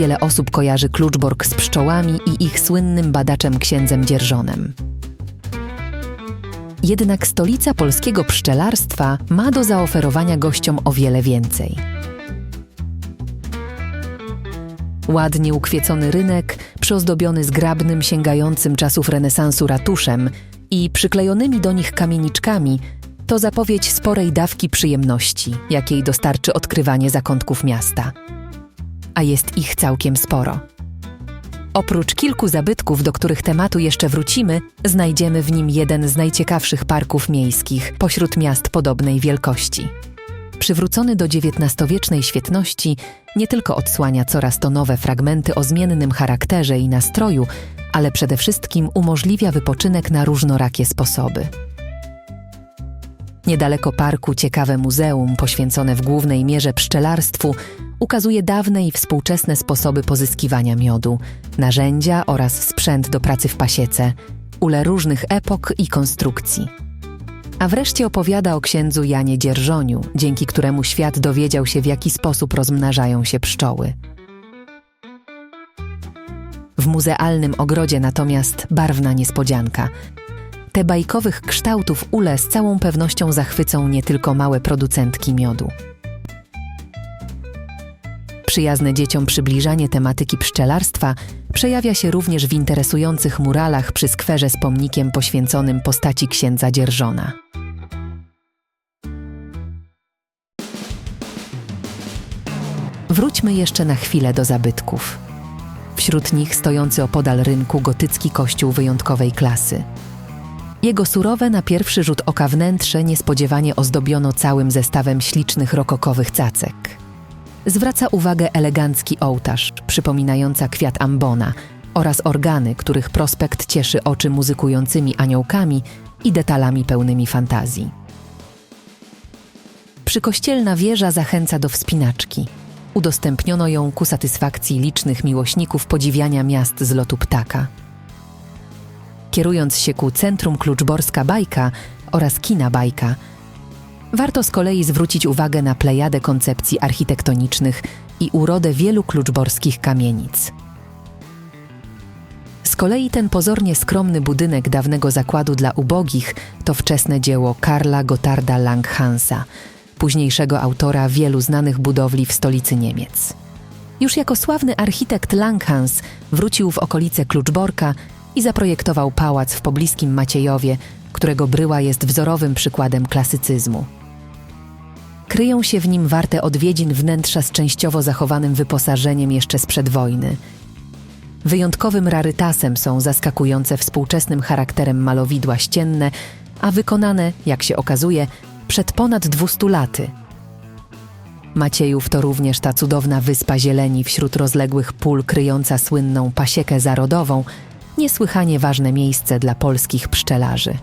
Wiele osób kojarzy Kluczbork z pszczołami i ich słynnym badaczem księdzem Dzierżonem. Jednak stolica polskiego pszczelarstwa ma do zaoferowania gościom o wiele więcej. Ładnie ukwiecony rynek, przyozdobiony zgrabnym, sięgającym czasów renesansu ratuszem i przyklejonymi do nich kamieniczkami, to zapowiedź sporej dawki przyjemności, jakiej dostarczy odkrywanie zakątków miasta. A jest ich całkiem sporo. Oprócz kilku zabytków, do których tematu jeszcze wrócimy, znajdziemy w nim jeden z najciekawszych parków miejskich pośród miast podobnej wielkości. Przywrócony do XIX-wiecznej świetności, nie tylko odsłania coraz to nowe fragmenty o zmiennym charakterze i nastroju, ale przede wszystkim umożliwia wypoczynek na różnorakie sposoby. Niedaleko parku ciekawe muzeum poświęcone w głównej mierze pszczelarstwu ukazuje dawne i współczesne sposoby pozyskiwania miodu, narzędzia oraz sprzęt do pracy w pasiece, ule różnych epok i konstrukcji. A wreszcie opowiada o księdzu Janie Dzierżoniu, dzięki któremu świat dowiedział się w jaki sposób rozmnażają się pszczoły. W muzealnym ogrodzie natomiast barwna niespodzianka – te bajkowych kształtów ule z całą pewnością zachwycą nie tylko małe producentki miodu. Przyjazne dzieciom przybliżanie tematyki pszczelarstwa przejawia się również w interesujących muralach przy skwerze z pomnikiem poświęconym postaci księdza Dzierżona. Wróćmy jeszcze na chwilę do zabytków. Wśród nich stojący opodal rynku gotycki kościół wyjątkowej klasy – jego surowe na pierwszy rzut oka wnętrze niespodziewanie ozdobiono całym zestawem ślicznych rokokowych cacek. Zwraca uwagę elegancki ołtarz, przypominająca kwiat ambona oraz organy, których prospekt cieszy oczy muzykującymi aniołkami i detalami pełnymi fantazji. Przykościelna wieża zachęca do wspinaczki. Udostępniono ją ku satysfakcji licznych miłośników podziwiania miast z lotu ptaka – kierując się ku Centrum Kluczborska Bajka oraz Kina Bajka. Warto z kolei zwrócić uwagę na plejadę koncepcji architektonicznych i urodę wielu kluczborskich kamienic. Z kolei ten pozornie skromny budynek dawnego zakładu dla ubogich to wczesne dzieło Karla Gottarda Langhansa, późniejszego autora wielu znanych budowli w stolicy Niemiec. Już jako sławny architekt Langhans wrócił w okolice Kluczborka i zaprojektował pałac w pobliskim Maciejowie, którego bryła jest wzorowym przykładem klasycyzmu. Kryją się w nim warte odwiedzin wnętrza z częściowo zachowanym wyposażeniem jeszcze sprzed wojny. Wyjątkowym rarytasem są zaskakujące współczesnym charakterem malowidła ścienne, a wykonane, jak się okazuje, przed ponad 200 laty. Maciejów to również ta cudowna wyspa zieleni wśród rozległych pól kryjąca słynną pasiekę zarodową – niesłychanie ważne miejsce dla polskich pszczelarzy.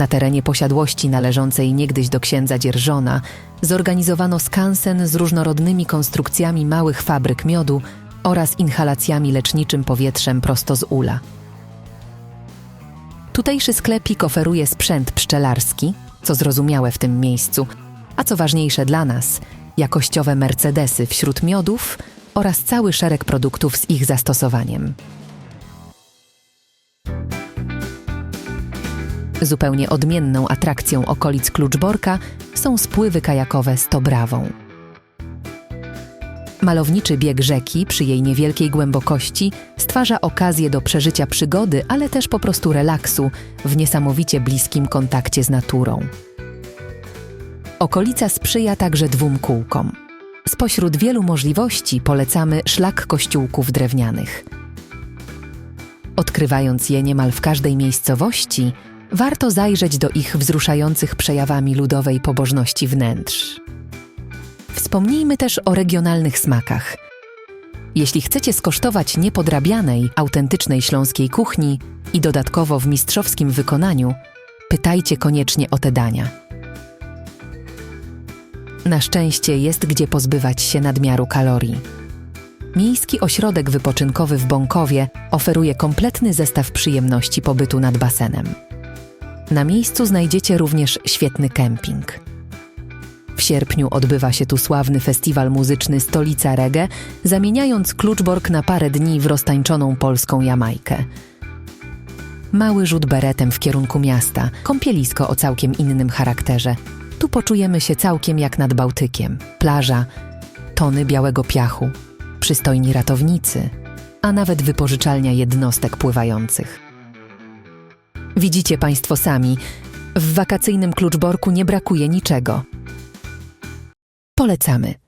Na terenie posiadłości należącej niegdyś do księdza Dzierżona zorganizowano skansen z różnorodnymi konstrukcjami małych fabryk miodu oraz inhalacjami leczniczym powietrzem prosto z ula. Tutejszy sklepik oferuje sprzęt pszczelarski, co zrozumiałe w tym miejscu, a co ważniejsze dla nas, jakościowe Mercedesy wśród miodów oraz cały szereg produktów z ich zastosowaniem. Zupełnie odmienną atrakcją okolic Kluczborka są spływy kajakowe z Tobrawą. Malowniczy bieg rzeki przy jej niewielkiej głębokości stwarza okazję do przeżycia przygody, ale też po prostu relaksu w niesamowicie bliskim kontakcie z naturą. Okolica sprzyja także dwóm kółkom. Spośród wielu możliwości polecamy szlak kościółków drewnianych. Odkrywając je niemal w każdej miejscowości, warto zajrzeć do ich wzruszających przejawami ludowej pobożności wnętrz. Wspomnijmy też o regionalnych smakach. Jeśli chcecie skosztować niepodrabianej, autentycznej śląskiej kuchni i dodatkowo w mistrzowskim wykonaniu, pytajcie koniecznie o te dania. Na szczęście jest gdzie pozbywać się nadmiaru kalorii. Miejski ośrodek wypoczynkowy w Bąkowie oferuje kompletny zestaw przyjemności pobytu nad basenem. Na miejscu znajdziecie również świetny kemping. W sierpniu odbywa się tu sławny festiwal muzyczny Stolica Reggae, zamieniając Kluczbork na parę dni w roztańczoną polską Jamajkę. Mały rzut beretem w kierunku miasta, kąpielisko o całkiem innym charakterze. Tu poczujemy się całkiem jak nad Bałtykiem. Plaża, tony białego piachu, przystojni ratownicy, a nawet wypożyczalnia jednostek pływających. Widzicie Państwo sami, w wakacyjnym Kluczborku nie brakuje niczego. Polecamy.